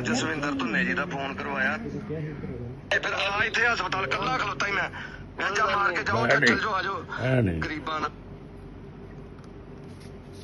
ਤੂੰ ਜਸਵਿੰਦਰ ਧੁੰਨੇ ਜੀ ਦਾ ਫੋਨ ਕਰਵਾਇਆ। ਤੇ ਫਿਰ ਆ ਇੱਥੇ ਹਸਪਤਾਲ ਕੱਲਾ ਖਲੋਤਾ ਹੀ ਮੈਂ। ਮੈਂ ਜਾ ਮਾਰ ਕੇ ਜਾਓ ਚੱਲ ਜਾਓ ਆ ਜਾਓ। ਹੈ ਨਹੀਂ। ਗਰੀਬਾਂ ਨਾਲ।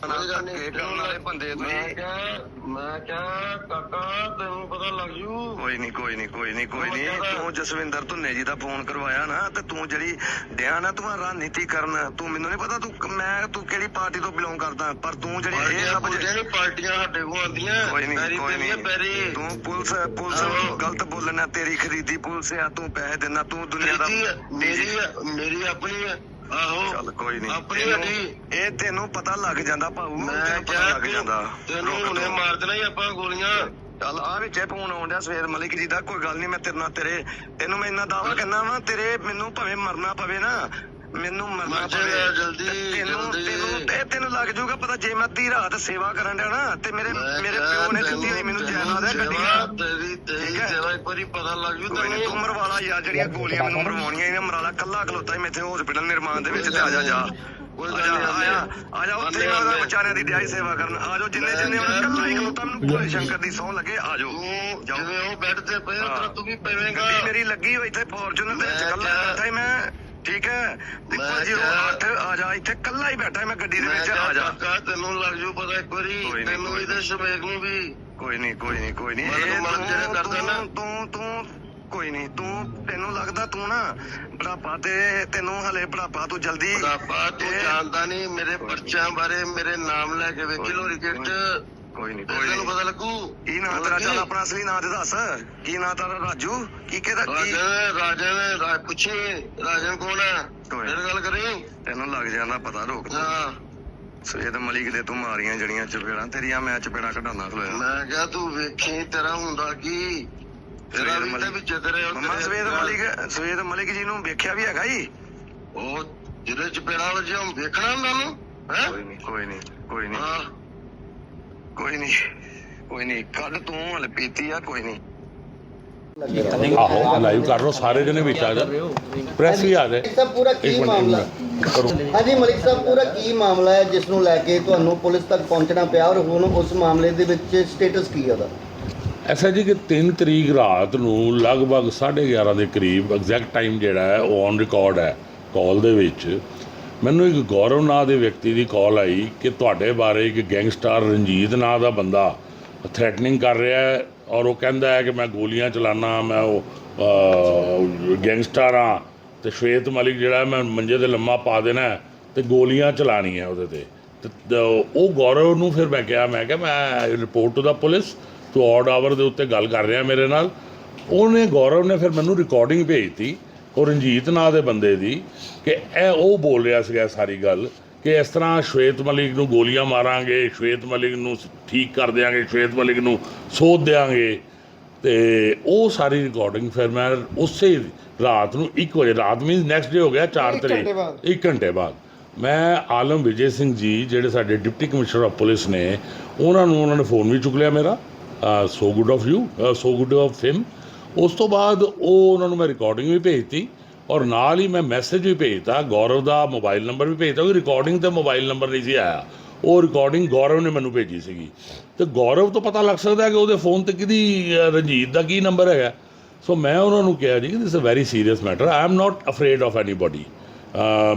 ਧੱਕੇ ਕਰਨ ਵਾਲੇ ਬੰਦੇ ਮੈਂ ਤੁਸੀਂ? ਕਿਹਾ ਮੈਂ ਕਿਹਾ ਕਾਕਾ ਤੈਨੂੰ ਪਤਾ ਲੱਗ ਜੂ। ਕੋਈ ਨਹੀਂ ਕੋਈ ਨਹੀਂ ਕੋਈ ਨਹੀਂ ਕੋਈ ਨਹੀਂ। ਤੂੰ ਜਸਵਿੰਦਰ ਧੁੰਨੇ ਜੀ ਦਾ ਫੋਨ ਕਰਵਾਇਆ ਨਾ ਤੇ ਤੂੰ ਜਿਹੜੀ ਡਿਆ ਨਾ ਤੂੰ ਰਣਨੀਤੀ ਕਰਨ ਤੂੰ ਮੈਨੂੰ ਨਹੀਂ ਪਤਾ ਤੂੰ ਮੈਂ ਤੂੰ ਕਿਹੜੀ ਪਾਰਟੀ ਤੋਂ ਬਿਲੋਂਗ ਕਰਦਾ ਪਰ ਤੂੰ ਜਿਹੜੀ ਇਹ ਪਾਰਟੀਆਂ ਪੁੱਜੇ ਨਹੀਂ ਪਾਰਟੀਆਂ ਸਾਡੇ ਕੋਲ ਆਉਂਦੀਆਂ ਕੋਈ ਨਹੀਂ ਪੈਰੀ ਕੋਈ ਨਹੀਂ। ਪੈਰੀ। ਤੂੰ ਪੁਲਿਸ ਪੁਲਿਸ। ਨੂੰ ਗਲਤ ਬੋਲਣਾ ਤੇਰੀ ਖਰੀਦੀ ਪੁਲਿਸ ਆ ਤੂੰ ਪੈਸੇ ਦੇਣਾ ਤੂੰ ਦੁਨੀਆ ਦਾ ਮੇਰੀ ਮੇਰੀ ਆਪਣੀ ਆ। ਆਹੋ। ਚੱਲ ਕੋਈ ਨਹੀਂ ਆਪਣੀ ਹੱਡੀ ਇਹ ਤੈਨੂੰ ਪਤਾ ਲੱਗ ਜਾਂਦਾ ਭਾਊ ਮੈਂ ਤੈਨੂੰ ਪਤਾ ਕਿਹਾ ਲੱਗ ਜਾਂਦਾ। ਤੈਨੂੰ ਹੁਣੇ ਮਾਰ ਦੇਣਾ ਹੀ ਆਪਾਂ ਗੋਲੀਆਂ। ਚੱਲ ਆ ਵਿੱਚ ਫੋਨ ਆਉਂਦਾ ਸਵੇਰ ਮਲਿਕ ਜੀ ਦਾ ਕੋਈ ਗੱਲ ਨਹੀਂ ਮੈਂ ਤੇਰੇ ਨਾਲ ਤੇਰੇ ਤੈਨੂੰ ਮੈਂ ਇੰਨਾ ਦਾਵਾ ਕਰਨਾ ਵਾ ਤੇਰੇ ਮੈਨੂੰ ਭਾਵੇਂ ਮਰਨਾ ਪਵੇ ਨਾ। ਮੈਨੂੰ ਮਰਨਾ ਮਰ ਪਵੇ। ਜਲਦੀ। ਤੈਨੂੰ ਤੈਨੂੰ ਲੱਗ ਜਾਊਗਾ ਪਤਾ ਜੇ ਮੈਂ ਅੱਧੀ ਰਾਤ ਸੇਵਾ ਕਰਨ ਡਿਆ ਨਾ ਤੇ ਮੇਰੇ ਮੇਰੇ ਪਿਓ ਨੇ ਤੈਨੂੰ- ਦਿੱਤੀ ਹੋਈ ਮੈਨੂੰ ਤੈਨੂੰ ਜਾਇਦਾਦ ਹੈ ਗੱਡੀ ਸੇਵਾ, ਤੇਰੀ ਤੇਰੀ। ਸੇਵਾ ਇੱਕ ਵਾਰੀ ਪਤਾ ਲੱਗ ਜੂ ਕੋਈ ਨੀ, ਤੂੰ ਮਰਵਾਲਾ ਯਾਰ ਜਿਹੜੀਆਂ ਗੋਲੀਆਂ ਮੈਨੂੰ ਮਰਵਾਉਣੀਆਂ ਇਹਨਾਂ ਮਰਾਲਾ ਕੱਲਾ ਖਲੋਤਾ ਹੀ ਮੈਥੇ ਹਸਪੀਟਲ ਨਿਰਮਾਣ ਦੇ ਵਿੱਚ ਤੇ ਆ ਜਾ ਜਾ ਕੋਈ ਆ ਜਾ ਨੀ, ਆ। ਜਾ ਉੱਥੇ। ਵਿਚਾਰਿਆਂ ਦੀ ਦਿਹਾਈ ਸੇਵਾ ਕਰਨ ਆ ਜਾਓ ਜਿੰਨੇ ਜਿੰਨੇ ਕਿਹਾ ਕੱਲਾ ਹੀ ਖਲੋਤਾ ਮੈਨੂੰ ਭੋਲੇ ਸ਼ੰਕਰ ਦੀ ਸਹੁੰ ਲੱਗੇ ਆ ਜਾਓ ਤੂੰ ਜਾਓ। ਜਿਵੇਂ ਉਹ ਬੈੱਡ ਤੇ ਪਏ ਹਾਂ। ਤੂੰ ਵੀ ਪਵੇਂਗਾ ਗੱਡੀ ਮੇਰੀ ਲੱਗੀ ਹੋਈ ਇੱਥੇ ਫੋਰਚੂਨਰ ਦੇ ਵਿੱਚ ਮੈਂ ਕੱਲਾ ਕਿਹਾ- ਬੈਠਾ ਹੀ ਮੈਂ ਠੀਕ ਹੈ? ਮੈਂ ਦੇਖੋ ਜੀ ਕਿਹਾ- ਅੱਠ ਆ ਜਾ ਇੱਥੇ ਕੱਲਾ ਹੀ ਬੈਠਾ ਮੈਂ ਗੱਡੀ ਦੇ ਮੈਂ ਵਿੱਚ ਕਿਹਾ ਆ ਜਾ। ਕਾਕਾ ਤੈਨੂੰ ਲੱਗ ਜੂ ਪਤਾ ਇੱਕ ਵਾਰੀ ਕੋਈ ਨੀ, ਤੈਨੂੰ ਕੋਈ ਇਹਦੇ ਸ਼ਬੇਕ ਨੂੰ ਵੀ। ਕੋਈ ਨਹੀਂ ਕੋਈ ਨਹੀਂ ਕੋਈ ਨਹੀਂ। ਮਤਲਬ ਮਤਲਬ ਜਿਹੜਾ ਕਰਦਾ ਨਾ। ਤੂੰ ਤੂੰ ਕੋਈ ਨਹੀਂ ਤੂੰ ਤੈਨੂੰ ਲੱਗਦਾ ਤੂੰ ਨਾ ਬੁਢਾਪਾ ਤੇ ਤੈਨੂੰ ਹਲੇ ਬੁਢਾਪਾ ਤੂੰ ਜਲਦੀ ਬੁਢਾਪਾ ਤੂੰ ਇਹ- ਜਾਣਦਾ ਨਹੀਂ ਮੇਰੇ ਪਰਚਿਆਂ ਬਾਰੇ ਮੇਰੇ ਨਾਮ ਲੈ ਕੇ ਵੇਖੀ ਲੋਰੀ ਕਿਟ। ਕੋਈ ਨਹੀਂ ਕੋਈ ਤੈਨੂੰ ਨਹੀਂ ਪਤਾ ਲੱਗੂ। ਕੀ ਨਾਂ ਤੇਰਾ? ਚੱਲ ਆਪਣਾ ਅਸਲੀ ਨਾਂ ਤੇ ਦੱਸ। ਕੀ ਨਾਂ ਤੇਰਾ? ਰਾਜੂ? ਕੀ ਕਿਹਦਾ ਕੀ ਰਾਜਨ ਰਾਜਨ ਰਾਜ ਪੁੱਛੀ। ਰਾਜਨ ਕੌਣ ਹੈ? ਕੋਈ। ਫਿਰ ਗੱਲ ਕਰੀ। ਤੈਨੂੰ ਲੱਗ ਜਾਂਦਾ ਪਤਾ ਰੋਕ ਤੂੰ। ਹਾਂ। ਸਵੇਦ ਮਲਿਕ ਦੇ ਤੂੰ ਮਾਰੀਆਂ ਜੜੀਆਂ ਚਪੇੜਾਂ ਤੇਰੀਆਂ ਮੈਂ ਚਪੇੜਾਂ ਕਢਾਉਣਾ ਖਲੋਇਆ। ਮੈਂ ਕਿਹਾ ਤੂੰ ਵੇਖੀ ਤੇਰਾ ਹੁੰਦਾ ਕੀ? ਤੇਰਾ ਸਵੇਦ ਵੀ ਤੇ ਮਲਿਕ- ਵਿੱਚ ਤੇਰੇ ਉਹ ਮੰਮਾ ਤੇਰੇ- ਸਵੇਦ ਮਲਿਕ ਸਵੇਦ ਮਲਿਕ ਜੀ ਨੂੰ ਵੇਖਿਆ ਵੀ ਹੈਗਾ ਹੀ ਉਹ ਜਿਹਦੇ ਚ ਪੇੜਾ ਵਜੇ ਉਹ ਵੇਖਣਾ ਹੁੰਦਾ ਨੂੰ? ਹੈ? ਕੋਈ ਨਹੀਂ ਕੋਈ ਨਹੀਂ ਕੋਈ ਨਹੀਂ ਹਾਂ। ਕੋਈ ਨਹੀਂ ਕੋਈ ਨਹੀਂ ਕੱਢ ਤੂੰ ਹਲ ਪੀਤੀ ਆ ਕੋਈ ਨਹੀਂ ਆਹੋ ਲਾਈਵ ਕਰ ਲਓ ਸਾਰੇ ਜਣੇ ਵਿੱਚ ਆ ਜਾ ਪ੍ਰੈਸ ਵੀ ਆ ਜਾਏ। ਮਲਿਕ ਸਾਹਿਬ ਪੂਰਾ ਕੀ ਮਾਮਲਾ? ਕਰੋ। ਹਾਂਜੀ ਮਲਿਕ ਸਾਹਿਬ ਪੂਰਾ ਕੀ ਮਾਮਲਾ ਹੈ ਜਿਸ ਨੂੰ ਲੈ ਕੇ ਤੁਹਾਨੂੰ ਪੁਲਿਸ ਤੱਕ ਪਹੁੰਚਣਾ ਪਿਆ ਔਰ ਹੁਣ ਉਸ ਮਾਮਲੇ ਦੇ ਵਿੱਚ ਸਟੇਟਸ ਕੀ ਹੈ ਉਹਦਾ? ਐਸਾ ਜੀ ਕਿ 3 ਤਰੀਕ ਰਾਤ ਨੂੰ ਲਗਭਗ 11:30 ਦੇ ਕਰੀਬ ਐਗਜ਼ੈਕਟ ਟਾਈਮ ਜਿਹੜਾ ਹੈ ਉਹ ਔਨ ਰਿਕਾਰਡ ਹੈ ਕਾਲ ਦੇ ਵਿੱਚ। ਮੈਨੂੰ ਇੱਕ ਗੌਰਵ ਨਾਂ ਦੇ ਵਿਅਕਤੀ ਦੀ ਕਾਲ ਆਈ ਕਿ ਤੁਹਾਡੇ ਬਾਰੇ ਇੱਕ ਗੈਂਗਸਟਰ ਰਣਜੀਤ ਨਾਂ ਦਾ ਬੰਦਾ ਥ੍ਰੈਟਨਿੰਗ ਕਰ ਰਿਹਾ ਹੈ ਔਰ ਉਹ ਕਹਿੰਦਾ ਹੈ ਕਿ ਮੈਂ ਗੋਲੀਆਂ ਚਲਾਣਾ ਮੈਂ ਉਹ ਗੈਂਗਸਟਰ ਹਾਂ ਤੇ ਸ਼ਵੇਤ ਮਲਿਕ ਜਿਹੜਾ ਮੈਂ ਮੰਜੇ ਤੇ ਲੰਮਾ ਪਾ ਦੇਣਾ ਹੈ ਤੇ ਗੋਲੀਆਂ ਚਲਾਣੀਆਂ ਉਹਦੇ ਤੇ। ਤੇ, ਤ- ਉਹ ਗੌਰਵ ਨੂੰ ਫਿਰ ਮੈਂ ਕਿਹਾ ਮੈਂ ਕਿਹਾ, ਮੈਂ ਰਿਪੋਰਟ ਟੂ ਦਾ ਪੁਲਿਸ ਤੂੰ ਆਡ ਆਵਰ ਦੇ ਉੱਤੇ ਗੱਲ ਕਰ ਰਿਹਾ ਮੇਰੇ ਨਾਲ। ਉਹਨੇ, ਗੌਰਵ ਨੇ ਫਿਰ ਮੈਨੂੰ ਰਿਕਾਰਡਿੰਗ ਭੇਜਤੀ ਉਹ ਰਣਜੀਤ ਨਾਂ ਦੇ ਬੰਦੇ ਦੀ ਕਿ ਇਹ ਉਹ ਬੋਲ ਰਿਹਾ ਸੀਗਾ ਸਾਰੀ ਗੱਲ ਕਿ ਇਸ ਤਰ੍ਹਾਂ ਸ਼ਵੇਤ ਮਲਿਕ ਨੂੰ ਗੋਲੀਆਂ ਮਾਰਾਂਗੇ ਸ਼ਵੇਤ ਮਲਿਕ ਨੂੰ ਠੀਕ ਕਰ ਦਿਆਂਗੇ ਸ਼ਵੇਤ ਮਲਿਕ ਨੂੰ ਸੋਧ ਦਿਆਂਗੇ। ਤੇ ਉਹ ਸਾਰੀ ਰਿਕਾਰਡਿੰਗ ਫਿਰ ਮੈਂ ਉਸੇ ਰਾਤ ਨੂੰ 1 ਵਜੇ ਰਾਤ ਮੀਨਸ ਨੈਕਸਟ ਡੇ ਹੋ ਗਿਆ 4 ਤਰੀਕ। 1 ਘੰਟੇ ਬਾਅਦ। ਮੈਂ ਆਲਮ ਵਿਜੇ ਸਿੰਘ ਜੀ ਜਿਹੜੇ ਸਾਡੇ ਡਿਪਟੀ ਕਮਿਸ਼ਨਰ ਆਫ ਪੁਲਿਸ ਨੇ ਉਹਨਾਂ ਨੂੰ ਉਹਨਾਂ ਨੇ ਫੋਨ ਵੀ ਚੁੱਕ ਲਿਆ ਮੇਰਾ। So good of you so good of him ਉਸ ਤੋਂ ਬਾਅਦ ਉਹ ਉਹਨਾਂ ਨੂੰ ਮੈਂ ਰਿਕਾਰਡਿੰਗ ਵੀ ਭੇਜਤੀ ਔਰ ਨਾਲ ਹੀ ਮੈਂ ਮੈਸੇਜ ਵੀ ਭੇਜਤਾ, ਗੌਰਵ ਦਾ ਮੋਬਾਈਲ ਨੰਬਰ ਵੀ ਭੇਜਤਾ ਕਿ ਰਿਕਾਰਡਿੰਗ ਤੇ ਮੋਬਾਈਲ ਨੰਬਰ ਨਹੀਂ ਸੀ ਆਇਆ। ਉਹ ਰਿਕਾਰਡਿੰਗ ਗੌਰਵ ਨੇ ਮੈਨੂੰ ਭੇਜੀ ਸੀਗੀ। ਤੇ ਗੌਰਵ ਤੋਂ ਪਤਾ ਲੱਗ ਸਕਦਾ ਕਿ ਉਹਦੇ ਫੋਨ ਤੇ ਕਿਹਦੀ ਰਣਜੀਤ ਦਾ ਕੀ ਨੰਬਰ ਹੈਗਾ। ਸੋ ਮੈਂ ਉਹਨਾਂ ਨੂੰ ਕਿਹਾ ਜੀ ਕਿ this a very serious matter I am not afraid of anybody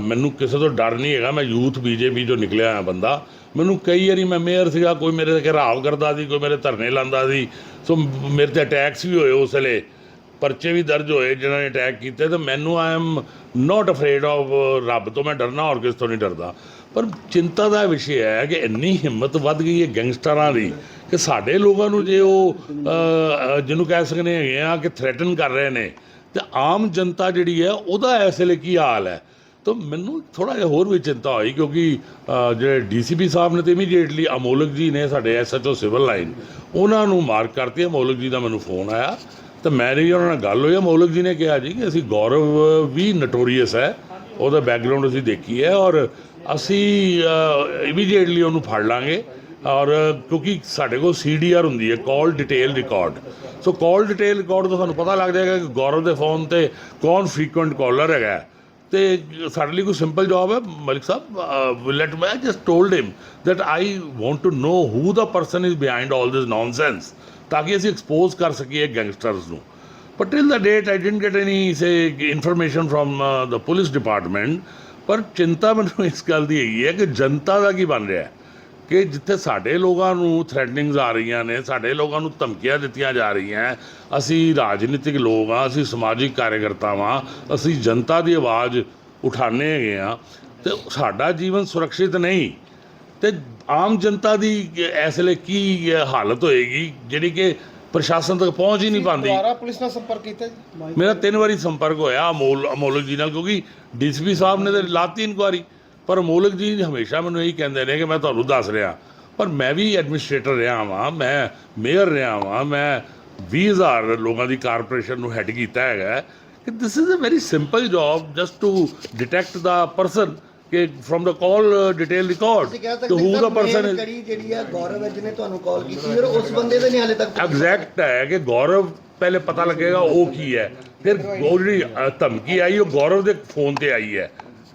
ਮੈਨੂੰ ਕਿਸੇ ਤੋਂ ਡਰ ਨਹੀਂ ਹੈਗਾ। ਮੈਂ ਯੂਥ ਬੀਜੇਪੀ ਜੋ ਨਿਕਲਿਆ ਹੋਇਆ ਬੰਦਾ। ਮੈਨੂੰ ਕਈ ਵਾਰੀ ਮੈਂ ਮੇਅਰ ਸੀਗਾ, ਕੋਈ ਮੇਰੇ ਤੇ ਘਰਾਵ ਕਰਦਾ ਸੀ, ਕੋਈ ਮੇਰੇ ਧਰਨੇ ਲਾਉਂਦਾ ਸੀ, ਸੋ ਮੇਰੇ ਤੇ ਅਟੈਕਸ ਵੀ ਹੋਏ ਉਸ ਵੇਲੇ, ਪਰਚੇ ਵੀ ਦਰਜ ਹੋਏ ਜਿਨ੍ਹਾਂ ਨੇ ਅਟੈਕ ਕੀਤੇ, ਤੇ ਮੈਨੂੰ I am not afraid of ਰੱਬ ਤੋਂ ਮੈਂ ਡਰਨਾ ਹੋਰ ਕਿਸ ਤੋਂ ਨਹੀਂ ਡਰਦਾ। ਪਰ ਚਿੰਤਾ ਦਾ ਵਿਸ਼ੇ ਹੈ ਕਿ ਇੰਨੀ ਹਿੰਮਤ ਵੱਧ ਗਈ ਹੈ ਗੈਂਗਸਟਰਾਂ ਦੀ ਕਿ ਸਾਡੇ ਲੋਕਾਂ ਨੂੰ ਜੇ ਉਹ ਜਿਹਨੂੰ ਕਹਿ ਸਕਦੇ ਹੈਗੇ ਆ ਕਿ ਥ੍ਰੈਟਨ ਕਰ ਰਹੇ ਨੇ, ਤੇ ਆਮ ਜਨਤਾ ਜਿਹੜੀ ਹੈ ਉਹਦਾ ਇਸ ਵੇਲੇ ਕੀ ਹਾਲ ਹੈ? ਤਾਂ ਮੈਨੂੰ ਥੋੜਾ ਜਿਹਾ ਹੋਰ ਵੀ ਚਿੰਤਾ ਹੋਈ ਕਿਉਂਕਿ ਅ, ਜਿਹੜੇ ਡੀਸੀਪੀ ਸਾਹਿਬ ਨੇ ਤੇ ਇਮੀਡੀਏਟਲੀ ਅਮੋਲਕ ਜੀ ਨੇ ਸਾਡੇ ਐਸਐਚਓ ਸਿਵਲ ਲਾਈਨ ਉਹਨਾਂ ਨੂੰ ਮਾਰਕ ਕਰਤੀ ਅਮੋਲਕ ਜੀ ਦਾ ਮੈਨੂੰ ਫੋਨ ਆਇਆ। ਤਾਂ ਮੇਰੀ ਉਹਨਾਂ ਨਾਲ ਗੱਲ ਹੋਈ ਅਮੋਲਕ ਜੀ ਨੇ ਕਿਹਾ ਜੀ ਕਿ ਅਸੀਂ ਗੌਰਵ ਵੀ ਨਟੋਰੀਅਸ ਹੈ ਉਹਦਾ ਬੈਕਗ੍ਰਾਉਂਡ ਅਸੀਂ ਦੇਖੀ ਹੈ ਔਰ ਅਸੀਂ ਇਮੀਡੀਏਟਲੀ ਉਹਨੂੰ ਫੜ ਲਾਂਗੇ ਔਰ ਕਿਉਂਕਿ ਸਾਡੇ ਕੋਲ ਸੀਡੀਆਰ ਹੁੰਦੀ ਹੈ call detail record so call detail record ਤੋਂ ਸਾਨੂੰ ਪਤਾ ਲੱਗ ਜਾਏਗਾ ਕਿ ਗੌਰਵ ਦੇ ਫੋਨ ਤੇ ਕੌਣ ਫ੍ਰੀਕੁਐਂਟ ਕਾਲਰ ਹੈਗਾ ਤੇ ਸਾਡੇ ਲਈ ਕੋਈ ਸਿੰਪਲ ਜੌਬ ਹੈ, Malik Sahib let me just told him that I want to know who the person is behind all this nonsense ਤਾਂ ਕਿ ਅਸੀਂ ਐਕਸਪੋਜ਼ ਕਰ ਸਕੀਏ ਗੈਂਗਸਟਰਸ ਨੂੰ but till the date I didn't get any say information from the police department ਪਰ ਚਿੰਤਾ ਮੈਨੂੰ ਇਸ ਗੱਲ ਦੀ ਹੈਗੀ ਹੈ ਕਿ ਜਨਤਾ ਦਾ ਕੀ ਬਣ ਰਿਹਾ ਹੈ ਕਿ ਜਿੱਥੇ ਸਾਡੇ ਲੋਕਾਂ ਨੂੰ ਥ੍ਰੈਟਨਿੰਗਸ ਆ ਰਹੀਆਂ ਨੇ ਸਾਡੇ ਲੋਕਾਂ ਨੂੰ ਧਮਕੀਆਂ ਦਿੱਤੀਆਂ ਜਾ ਰਹੀਆਂ ਅਸੀਂ ਰਾਜਨੀਤਿਕ ਲੋਕ ਆ ਅਸੀਂ ਸਮਾਜਿਕ ਕਾਰਜਕਰਤਾ ਵਾਂ ਅਸੀਂ ਜਨਤਾ ਦੀ ਆਵਾਜ਼ ਉਠਾਣੇ ਹੈਗੇ ਆ ਤੇ ਸਾਡਾ ਜੀਵਨ ਸੁਰੱਖਿਅਤ ਨਹੀਂ। ਤੇ ਆਮ ਜਨਤਾ ਦੀ ਇਸ ਵੇਲੇ ਕੀ ਹਾਲਤ ਹੋਏਗੀ ਜਿਹੜੀ ਕਿ ਪ੍ਰਸ਼ਾਸਨ ਤੱਕ ਪਹੁੰਚ ਹੀ ਨਹੀਂ ਪਾਉਂਦੀ? ਦੁਬਾਰਾ ਪੁਲਿਸ ਨਾਲ ਸੰਪਰਕ ਕੀਤਾ ਜੀ। ਮੇਰਾ ਤਿੰਨ ਵਾਰੀ ਸੰਪਰਕ ਹੋਇਆ ਅਮੋਲ ਅਮੋਲਕ ਜੀ ਨਾਲ ਕਿਉਂਕਿ ਡੀਸੀਪੀ ਸਾਹਿਬ ਨੇ ਤੇ ਲਾਤੀ ਇਨਕੁਆਰੀ। ਪਰ ਅਮੋਲਕ ਜੀ ਹਮੇਸ਼ਾ ਮੈਨੂੰ ਇਹੀ ਕਹਿੰਦੇ ਨੇ ਕਿ ਮੈਂ ਤੁਹਾਨੂੰ ਦੱਸ ਰਿਹਾ। ਪਰ ਮੈਂ ਵੀ ਐਡਮਿਨਿਸਟ੍ਰੇਟਰ ਰਿਹਾ ਵਾਂ ਮੈਂ ਮੇਅਰ ਰਿਹਾ ਵਾਂ ਮੈਂ 20000 ਲੋਕਾਂ ਦੀ ਕਾਰਪੋਰੇਸ਼ਨ ਨੂੰ ਹੈੱਡ ਕੀਤਾ ਹੈਗਾ ਕਿ this is a very simple job just to detect the person ਕਿ from the call detail record ਕਿ ਹੂ ਦਾ ਪਰਸਨ ਕੜੀ ਜਿਹੜੀ ਹੈ ਗੌਰਵ ਵਿੱਚ ਨੇ ਤੁਹਾਨੂੰ ਕਾਲ ਕੀਤੀ ਔਰ ਉਸ ਬੰਦੇ ਦੇ ਨਹੀਂ ਹਾਲੇ ਤੱਕ ਐਗਜ਼ੈਕਟ ਹੈ ਕਿ ਗੌਰਵ ਪਹਿਲੇ ਪਤਾ ਲੱਗੇਗਾ ਉਹ ਕੀ ਹੈ। ਫਿਰ ਉਹ ਜਿਹੜੀ ਧਮਕੀ ਆਈ ਉਹ ਗੌਰਵ ਦੇ ਫੋਨ ਤੇ ਆਈ ਹੈ।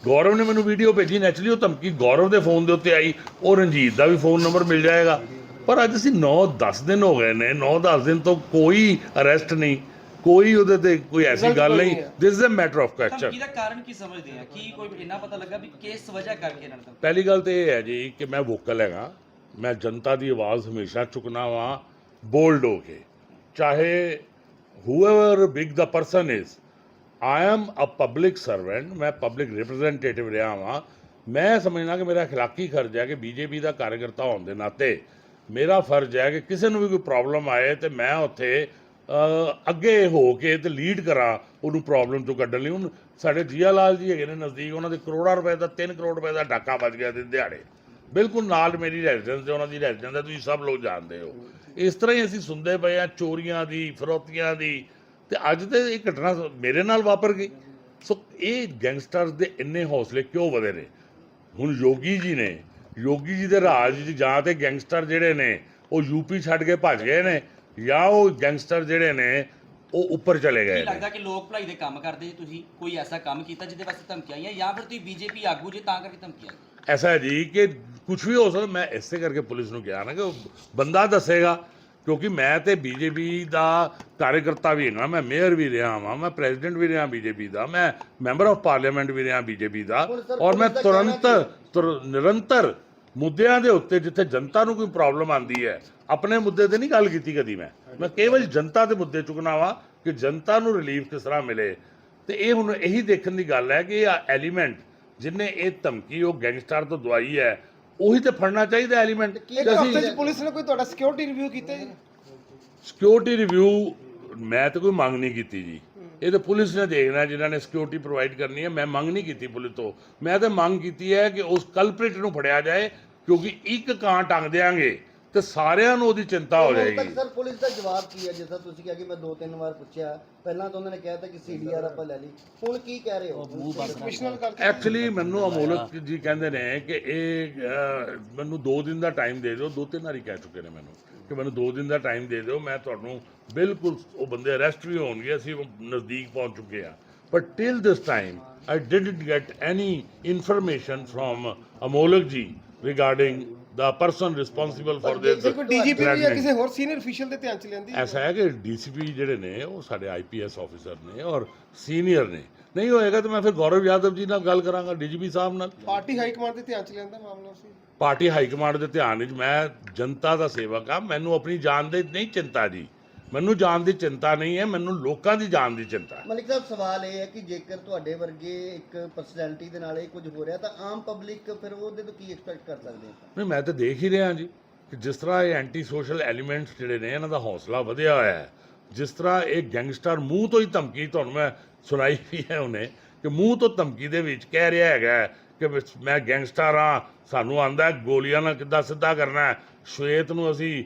ਗੌਰਵ ਨੇ ਮੈਨੂੰ ਵੀਡੀਓ ਭੇਜੀ ਨੈਚੁਰਲੀ ਉਹ ਧਮਕੀ ਗੌਰਵ ਦੇ ਫੋਨ ਦੇ ਉੱਤੇ ਆਈ ਉਹ ਰਣਜੀਤ ਦਾ ਵੀ ਫੋਨ ਨੰਬਰ ਮਿਲ ਜਾਏਗਾ। ਪਰ ਅੱਜ ਅਸੀਂ 9-10 ਦਿਨ ਹੋ ਗਏ ਨੇ 9-10 ਦਿਨ ਤੋਂ ਕੋਈ ਅਰੈਸਟ ਨਹੀਂ ਕੋਈ ਉਹਦੇ ਤੇ ਕੋਈ ਐਸੀ ਗੱਲ ਨਹੀਂ। This is a matter of ਧਮਕੀ ਕੁਐਸਚਨ ਦਾ ਕਾਰਨ ਕੀ ਸਮਝਦੇ ਆ? ਕੀ ਕੋਈ ਇੰਨਾ ਪਤਾ ਲੱਗਾ ਵੀ ਕਿਸ ਵਜ੍ਹਾ ਕਰਕੇ ਇਹਨਾਂ ਨੇ ਧਮਕੀ ਪਹਿਲੀ ਗੱਲ ਤੇ ਇਹ ਹੈ ਜੀ ਕਿ ਮੈਂ ਵੋਕਲ ਹੈਗਾ ਮੈਂ ਜਨਤਾ ਦੀ ਆਵਾਜ਼ ਹਮੇਸ਼ਾ ਚੁੱਕਣਾ ਵਾਂ ਬੋਲਡ ਹੋ ਕੇ। ਚਾਹੇ whoever big the person is I am a public servant ਮੈਂ ਪਬਲਿਕ ਰਿਪਰੈਜ਼ੈਂਟੇਟਿਵ ਰਿਹਾ ਵਾਂ ਮੈਂ ਸਮਝਣਾ ਕਿ ਮੇਰਾ اخلاقی ਫਰਜ਼ ਹੈ ਕਿ ਬੀਜੇਪੀ ਦਾ ਕਾਰਜਕਰਤਾ ਹੋਣ ਦੇ ਨਾਤੇ ਮੇਰਾ ਫਰਜ਼ ਹੈ ਕਿ ਕਿਸੇ ਨੂੰ ਵੀ ਕੋਈ ਪ੍ਰੋਬਲਮ ਆਏ ਤੇ ਮੈਂ ਉੱਥੇ ਅ, ਅੱਗੇ ਹੋ ਕੇ ਤੇ ਲੀਡ ਕਰਾਂ ਉਹਨੂੰ ਪ੍ਰੋਬਲਮ ਤੋਂ ਕੱਢਣ ਲਈ ਹੁਣ ਸਾਡੇ ਜੀਆ ਲਾਲ ਜੀ ਹੈਗੇ ਨੇ ਨਜ਼ਦੀਕ ਉਹਨਾਂ ਦੇ ਕਰੋੜਾਂ ਰੁਪਏ ਦਾ 3 ਕਰੋੜ ਰੁਪਏ ਦਾ ਡਾਕਾ ਵੱਜ ਗਿਆ ਦਿਨ ਦਿਹਾੜੇ ਬਿਲਕੁਲ ਨਾਲ ਮੇਰੀ ਰੈਜ਼ੀਡੈਂਸ ਤੇ ਉਹਨਾਂ ਦੀ ਰੈਜ਼ੀਡੈਂਸ ਹੈ ਤੁਸੀਂ ਸਭ ਲੋਕ ਜਾਣਦੇ ਹੋ ਇਸ ਤਰ੍ਹਾਂ ਹੀ ਅਸੀਂ ਸੁਣਦੇ ਪਏ ਆ ਚੋਰੀਆਂ ਦੀ ਫਰੋਤੀਆਂ ਦੀ ਤੇ ਅੱਜ ਤੇ ਇਹ ਘਟਨਾ ਮੇਰੇ ਨਾਲ ਵਾਪਰ ਗਈ। ਸੋ ਇਹ ਗੈਂਗਸਟਰਸ ਦੇ ਇੰਨੇ ਹੌਸਲੇ ਕਿਉਂ ਵਧੇ ਨੇ? ਹੁਣ ਯੋਗੀ ਜੀ ਨੇ ਯੋਗੀ ਜੀ ਦੇ ਰਾਜ ਜਾਂ ਤੇ ਗੈਂਗਸਟਰ ਜਿਹੜੇ ਨੇ ਉਹ ਯੂਪੀ ਛੱਡ ਕੇ ਭੱਜ ਗਏ ਨੇ ਜਾਂ ਉਹ ਗੈਂਗਸਟਰ ਜਿਹੜੇ ਨੇ ਉਹ ਉੱਪਰ ਚਲੇ ਗਏ ਲੱਗਦਾ ਕਿ ਲੋਕ ਭਲਾਈ ਦੇ ਕੰਮ ਕਰਦੇ ਜੀ ਤੁਸੀਂ? ਕੋਈ ਐਸਾ ਕੰਮ ਕੀਤਾ ਜਿਹਦੇ ਵਾਸਤੇ ਧਮਕੀਆਂ ਆਈਆਂ ਜਾਂ ਫਿਰ ਤੁਸੀਂ ਬੀਜੇਪੀ ਆਗੂ ਜੇ ਤਾਂ ਕਰਕੇ ਧਮਕੀਆਂ ਐਸਾ ਜੀ ਕਿ ਕੁਝ ਵੀ ਹੋ ਸਕਦਾ ਮੈਂ ਇਸੇ ਕਰਕੇ ਪੁਲਿਸ ਨੂੰ ਕਿਹਾ ਨਾ ਕਿ ਬੰਦਾ ਦੱਸੇਗਾ। ਕਿਉਂਕਿ ਮੈਂ ਤੇ ਬੀਜੇਪੀ ਦਾ ਕਾਰਜਕਰਤਾ ਵੀ ਹਾਂ ਮੈਂ ਮੇਅਰ ਵੀ ਰਿਹਾ ਹਾਂ ਮੈਂ ਪ੍ਰੈਜ਼ੀਡੈਂਟ ਵੀ ਰਿਹਾ ਬੀਜੇਪੀ ਦਾ ਮੈਂ ਮੈਂਬਰ ਆਫ ਪਾਰਲੀਮੈਂਟ ਵੀ ਰਿਹਾ ਬੀਜੇਪੀ ਦਾ ਔਰ ਮੈਂ ਤੁਰੰਤ ਤੁਰ- ਨਿਰੰਤਰ ਮੁੱਦਿਆਂ ਦੇ ਉੱਤੇ ਜਿੱਥੇ ਜਨਤਾ ਨੂੰ ਕੋਈ ਪ੍ਰੋਬਲਮ ਆਂਦੀ ਹੈ ਆਪਣੇ ਮੁੱਦੇ ਤੇ ਨਹੀਂ ਗੱਲ ਕੀਤੀ ਕਦੀ ਮੈਂ। ਮੈਂ ਕੇਵਲ ਜਨਤਾ ਦੇ ਮੁੱਦੇ ਚੁੱਕਣਾ ਵਾ ਕਿ ਜਨਤਾ ਨੂੰ ਰਿਲੀਫ ਕਿਸ ਤਰ੍ਹਾਂ ਮਿਲੇ। ਤੇ ਇਹ ਹੁਣ ਇਹੀ ਦੇਖਣ ਦੀ ਗੱਲ ਹੈ ਕਿ ਇਹ ਐਲੀਮੈਂਟ ਜਿਨੇ ਇਹ ਧਮਕੀ ਉਹ ਗੈਂਗਸਟਰ ਤੋਂ ਦਵਾਈ ਹੈ ਉਹੀ ਤੇ ਫੜਨਾ ਚਾਹੀਦਾ ਐਲੀਮੈਂਟ ਇੱਕ ਹਫ਼ਤੇ 'ਚ ਪੁਲਿਸ ਨੇ ਕੋਈ ਤੁਹਾਡਾ ਸਿਕਿਉਰਿਟੀ ਰਿਵਿਊ ਕੀਤਾ ਜੀ? ਸਿਕਿਉਰਿਟੀ ਰਿਵਿਊ ਮੈਂ ਤਾਂ ਕੋਈ ਮੰਗ ਨਹੀਂ ਕੀਤੀ ਜੀ। ਇਹ ਤਾਂ ਪੁਲਿਸ ਨੇ ਦੇਖਣਾ ਜਿਨ੍ਹਾਂ ਨੇ ਸਿਕਿਉਰਿਟੀ ਪ੍ਰੋਵਾਈਡ ਕਰਨੀ ਹੈ ਮੈਂ ਮੰਗ ਨਹੀਂ ਕੀਤੀ ਪੁਲਿਸ ਤੋਂ। ਮੈਂ ਤਾਂ ਮੰਗ ਕੀਤੀ ਹੈ ਕਿ ਉਸ ਕਲਪ੍ਰਿਟ ਨੂੰ ਫੜਿਆ ਜਾਏ ਕਿਉਂਕਿ ਇੱਕ ਕਾਂ ਟੰਗ ਦਿਆਂਗੇ। ਤੇ ਸਾਰਿਆਂ ਨੂੰ ਉਹਦੀ ਚਿੰਤਾ ਹੋ ਜਾਏਗੀ। ਸਰ ਪੁਲਿਸ ਦਾ ਜਵਾਬ ਕੀ ਹੈ? ਜਿਸ ਤੁਸੀਂ ਕਿਹਾ ਕਿ ਮੈਂ ਦੋ ਤਿੰਨ ਵਾਰ ਪੁੱਛਿਆ ਪਹਿਲਾਂ ਤਾਂ ਉਹਨਾਂ ਨੇ ਕਿਹਾ ਤਾਂ ਕਿ ਸੀਡੀਆਰ ਆਪਾਂ ਲੈ ਲਈ। ਹੁਣ ਕੀ ਕਹਿ ਰਹੇ ਹੋ? ਕਮਿਸ਼ਨਰ ਕਰਕੇ। ਐਕਚੁਅਲੀ ਮੈਨੂੰ ਅਮੋਲਕ ਜੀ ਕਹਿੰਦੇ ਨੇ ਕਿ ਇਹ ਮੈਨੂੰ 2 ਦਿਨ ਦਾ ਟਾਈਮ ਦੇ ਦਿਓ। ਦੋ ਤਿੰਨ ਵਾਰੀ ਕਹਿ ਚੁੱਕੇ ਨੇ ਮੈਨੂੰ ਕਿ ਮੈਨੂੰ 2 ਦਿਨ ਦਾ ਟਾਈਮ ਦੇ ਦਿਓ। ਮੈਂ ਤੁਹਾਨੂੰ ਬਿਲਕੁਲ ਉਹ ਬੰਦੇ ਅਰੈਸਟ ਵੀ ਹੋਣਗੇ। ਅਸੀਂ ਉਹ ਨਜ਼ਦੀਕ ਪਹੁੰਚ ਚੁੱਕੇ ਆ but till this time I didn't get any information from Amolak ji. Regarding the person responsible for this ਕੋਈ ਡੀਜੀਪੀ ਜਾਂ ਕਿਸੇ ਹੋਰ ਸੀਨੀਅਰ ਅਫੀਸ਼ੀਅਲ ਦੇ ਧਿਆਨ ਚ ਲੈਂਦੀ ਐਸਾ ਹੈ ਕਿ ਡੀਸੀਪੀ ਜਿਹੜੇ ਨੇ ਉਹ ਸਾਡੇ ਆਈਪੀਐਸ ਆਫੀਸਰ ਨੇ ਔਰ ਸੀਨੀਅਰ ਨੇ। ਨਹੀਂ ਹੋਏਗਾ ਤਾਂ ਮੈਂ ਫਿਰ ਗੌਰਵ ਯਾਦਵ ਜੀ ਨਾਲ ਗੱਲ ਕਰਾਂਗਾ ਡੀਜੀਪੀ ਸਾਹਿਬ ਨਾਲ। ਪਾਰਟੀ ਹਾਈ ਕਮਾਂਡ ਦੇ ਧਿਆਨ ਚ ਲੈਂਦਾ ਮਾਮਲਾ ਸੀ। ਪਾਰਟੀ ਹਾਈ ਕਮਾਂਡ ਦੇ ਧਿਆਨ ਵਿੱਚ ਮੈਂ ਜਨਤਾ ਦਾ ਸੇਵਕ ਆ ਮੈਨੂੰ ਆਪਣੀ ਜਾਨ ਦੀ ਨਹੀਂ ਚਿੰਤਾ ਜੀ। ਮੈਨੂੰ ਜਾਨ ਦੀ ਚਿੰਤਾ ਨਹੀਂ ਹੈ ਮੈਨੂੰ ਲੋਕਾਂ ਦੀ ਜਾਨ ਦੀ ਚਿੰਤਾ ਹੈ। ਮਲਿਕ ਸਾਹਿਬ ਸਵਾਲ ਇਹ ਹੈ ਕਿ ਜੇਕਰ ਤੁਹਾਡੇ ਵਰਗੇ ਇੱਕ ਪਰਸਨੈਲਿਟੀ ਦੇ ਨਾਲ ਇਹ ਕੁਝ ਹੋ ਰਿਹਾ ਤਾਂ ਆਮ ਪਬਲਿਕ ਫਿਰ ਉਹਦੇ ਤੋਂ ਕੀ ਐਕਸਪੈਕਟ ਕਰ ਸਕਦੇ ਹੈ ਨਹੀਂ ਮੈਂ ਤਾਂ ਦੇਖ ਹੀ ਰਿਹਾ ਜੀ ਕਿ ਜਿਸ ਤਰ੍ਹਾਂ ਇਹ ਐਂਟੀ ਸੋਸ਼ਲ ਐਲੀਮੈਂਟਸ ਜਿਹੜੇ ਨੇ ਇਹਨਾਂ ਦਾ ਹੌਸਲਾ ਵਧਿਆ ਹੋਇਆ ਹੈ ਜਿਸ ਤਰ੍ਹਾਂ ਇਹ ਗੈਂਗਸਟਰ ਮੂੰਹ ਤੋਂ ਹੀ ਧਮਕੀ ਤੁਹਾਨੂੰ ਮੈਂ ਸੁਣਾਈ ਵੀ ਹੈ ਉਹਨੇ ਕਿ ਮੂੰਹ ਤੋਂ ਧਮਕੀ ਦੇ ਵਿੱਚ ਕਹਿ ਰਿਹਾ ਹੈਗਾ ਕਿ ਮੈਂ ਗੈਂਗਸਟਰ ਹਾਂ ਸਾਨੂੰ ਆਂਦਾ ਗੋਲੀਆਂ ਨਾਲ ਕਿੱਦਾਂ ਸਿੱਧਾ ਕਰਨਾ ਹੈ। ਸ਼ਵੇਤ ਨੂੰ ਅਸੀਂ